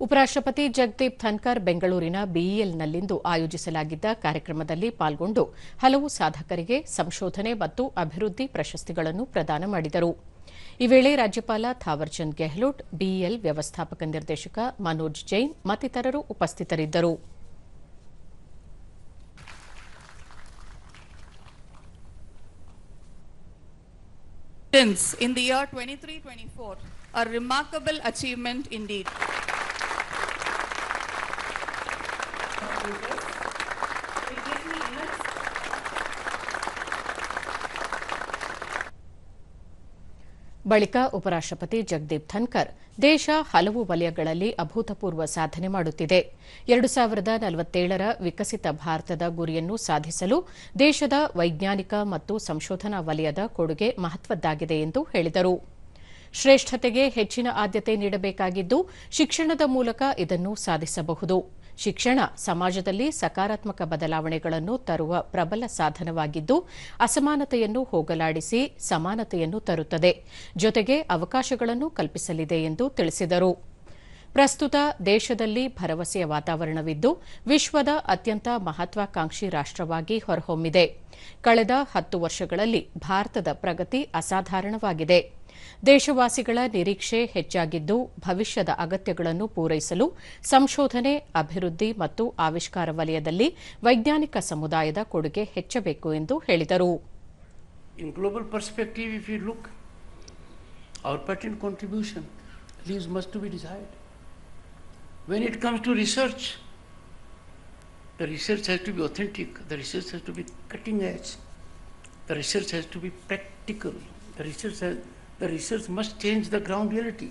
ಉಪರಾಷ್ಟಪತಿ ಜಗದೀಪ್ ಧನ್ಕರ್ ಬೆಂಗಳೂರಿನ ಬಿಇಎಲ್ನಲ್ಲಿಂದು ಆಯೋಜಿಸಲಾಗಿದ್ದ ಕಾರ್ಯಕ್ರಮದಲ್ಲಿ ಪಾಲ್ಗೊಂಡು ಹಲವು ಸಾಧಕರಿಗೆ ಸಂಶೋಧನೆ ಮತ್ತು ಅಭಿವೃದ್ಧಿ ಪ್ರಶಸ್ತಿಗಳನ್ನು ಪ್ರದಾನ ಮಾಡಿದರು ಈ ವೇಳೆ ರಾಜ್ಯಪಾಲ ಥಾವರ್ಚಂದ್ ಗೆಹ್ಲೋಟ್ ಬಿಇಎಲ್ ವ್ಯವಸ್ಥಾಪಕ ನಿರ್ದೇಶಕ ಮನೋಜ್ ಜೈನ್ ಮತ್ತಿತರರು ಉಪಸ್ಥಿತರಿದ್ದರು in the year 23-24, a remarkable achievement indeed. ಬಳಿಕ ಉಪರಾಷ್ಟಪತಿ ಜಗದೀಪ್ ಧನ್ಕರ್ ದೇಶ ಹಲವು ವಲಯಗಳಲ್ಲಿ ಅಭೂತಪೂರ್ವ ಸಾಧನೆ ಮಾಡುತ್ತಿದೆ. ಎರಡು ಸಾವಿರದ ನಲವತ್ತೇಳರ ವಿಕಸಿತ ಭಾರತದ ಗುರಿಯನ್ನು ಸಾಧಿಸಲು ದೇಶದ ವೈಜ್ಞಾನಿಕ ಮತ್ತು ಸಂಶೋಧನಾ ವಲಯದ ಕೊಡುಗೆ ಮಹತ್ವದ್ದಾಗಿದೆ ಎಂದು ಹೇಳಿದರು. ಶ್ರೇಷ್ಠತೆಗೆ ಹೆಚ್ಚಿನ ಆದ್ಯತೆ ನೀಡಬೇಕಾಗಿದ್ದು ಶಿಕ್ಷಣದ ಮೂಲಕ ಇದನ್ನು ಸಾಧಿಸಬಹುದು. ಶಿಕ್ಷಣ ಸಮಾಜದಲ್ಲಿ ಸಕಾರಾತ್ಮಕ ಬದಲಾವಣೆಗಳನ್ನು ತರುವ ಪ್ರಬಲ ಸಾಧನವಾಗಿದ್ದು, ಅಸಮಾನತೆಯನ್ನು ಹೋಗಲಾಡಿಸಿ ಸಮಾನತೆಯನ್ನು ತರುತ್ತದೆ. ಜೊತೆಗೆ ಅವಕಾಶಗಳನ್ನು ಕಲ್ಪಿಸಲಿದೆ ಎಂದು ತಿಳಿಸಿದರು. ಪ್ರಸ್ತುತ ದೇಶದಲ್ಲಿ ಭರವಸೆಯ ವಾತಾವರಣವಿದ್ದು, ವಿಶ್ವದ ಅತ್ಯಂತ ಮಹತ್ವಾಕಾಂಕ್ಷಿ ರಾಷ್ಟವಾಗಿ ಹೊರಹೊಮ್ಮಿದೆ. ಕಳೆದ ಹತ್ತು ವರ್ಷಗಳಲ್ಲಿ ಭಾರತದ ಪ್ರಗತಿ ಅಸಾಧಾರಣವಾಗಿದೆ. ದೇಶವಾಸಿಗಳ ನಿರೀಕ್ಷೆ ಹೆಚ್ಚಾಗಿದ್ದು ಭವಿಷ್ಯದ ಅಗತ್ಯಗಳನ್ನು ಪೂರೈಸಲು ಸಂಶೋಧನೆ ಅಭಿವೃದ್ಧಿ ಮತ್ತು ಆವಿಷ್ಕಾರ ವಲಯದಲ್ಲಿ ವೈಜ್ಞಾನಿಕ ಸಮುದಾಯದ ಕೊಡುಗೆ ಹೆಚ್ಚಬೇಕು ಎಂದು ಹೇಳಿದರು. When it comes to research, the research has to be authentic, the research has to be cutting edge, the research has to be practical, the research, has, the research must change the ground reality.